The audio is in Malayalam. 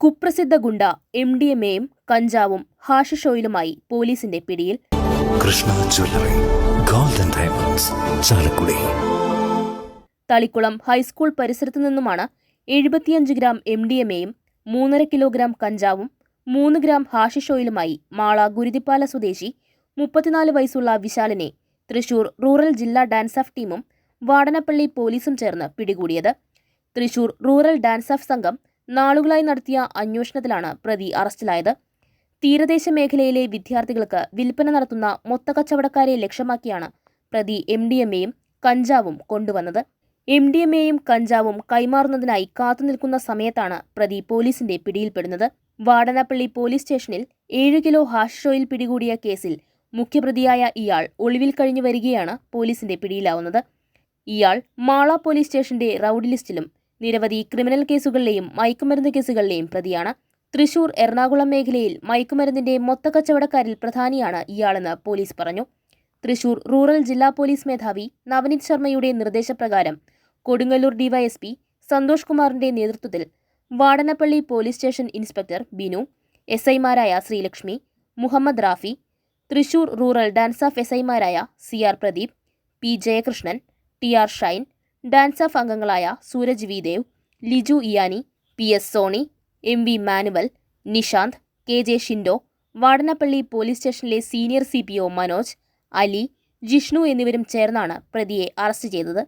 കുപ്രസിദ്ധ ഗുണ്ട എം ഡി എം എയും കഞ്ചാവും ഹാഷിഷ് ഓയിലുമായി പോലീസിന്റെ പിടിയിൽ. Krishna jewellery golden diamonds Chalakudy. Thalikkulam high school പരിസരത്തു നിന്നുമാണ് എഴുപത്തിയഞ്ച് ഗ്രാം എം ഡി എം എയും മൂന്നര കിലോഗ്രാം കഞ്ചാവും മൂന്ന് ഗ്രാം ഹാഷിഷ് ഓയിലുമായി മാള ഗുരുതിപ്പാല സ്വദേശി മുപ്പത്തിനാല് വയസ്സുള്ള വിശാലിനെ തൃശൂർ റൂറൽ ജില്ലാ ഡാൻസ് ഓഫ് ടീമും വാടനപ്പള്ളി പോലീസും ചേർന്ന് പിടികൂടിയത്. തൃശൂർ റൂറൽ ഡാൻസ് ഓഫ് സംഘം നാളുകളായി നടത്തിയ അന്വേഷണത്തിലാണ് പ്രതി അറസ്റ്റിലായത്. തീരദേശ മേഖലയിലെ വിദ്യാർത്ഥികൾക്ക് വിൽപ്പന നടത്തുന്ന മൊത്തക്കച്ചവടക്കാരെ ലക്ഷ്യമാക്കിയാണ് പ്രതി എം ഡി എം എയും കഞ്ചാവും കൊണ്ടുവന്നത്. എം ഡി എം എയും കഞ്ചാവും കൈമാറുന്നതിനായി കാത്തുനിൽക്കുന്ന സമയത്താണ് പ്രതി പോലീസിന്റെ പിടിയിൽപ്പെടുന്നത്. വാടനപ്പള്ളി പോലീസ് സ്റ്റേഷനിൽ ഏഴ് കിലോ ഹാഷ് പിടികൂടിയ കേസിൽ മുഖ്യപ്രതിയായ ഇയാൾ ഒളിവിൽ കഴിഞ്ഞു വരികയാണ് പോലീസിന്റെ പിടിയിലാവുന്നത്. ഇയാൾ മാള പോലീസ് സ്റ്റേഷന്റെ റൌഡി ലിസ്റ്റിലും നിരവധി ക്രിമിനൽ കേസുകളിലെയും മയക്കുമരുന്ന് കേസുകളിലെയും പ്രതിയാണ്. തൃശൂർ എറണാകുളം മേഖലയിൽ മയക്കുമരുന്നിന്റെ മൊത്തക്കച്ചവടക്കാരിൽ പ്രധാനിയാണ് ഇയാളെന്ന് പോലീസ് പറഞ്ഞു. തൃശൂർ റൂറൽ ജില്ലാ പോലീസ് മേധാവി നവനീത് ശർമ്മയുടെ നിർദ്ദേശപ്രകാരം കൊടുങ്ങല്ലൂർ ഡിവൈഎസ്പി സന്തോഷ് കുമാറിന്റെ നേതൃത്വത്തിൽ Vadanappally police station inspector Binu S ഐമാരായ Sreelakshmi Muhammad Rafi Thrissur rural DANSAF S ഐമാരായ C R Pradeep P Jayakrishnan T R Shine DANSAF അംഗങ്ങളായ Sooraj V Dev Liju ഇയാനി P S Soni M V Manuel Nishanth K J Shindo Vadanappally police സ്റ്റേഷനിലെ senior C P O Manoj Ali Jishnu എന്നിവരും ചേർന്നാണ് പ്രതിയെ അറസ്റ്റ് ചെയ്തത്.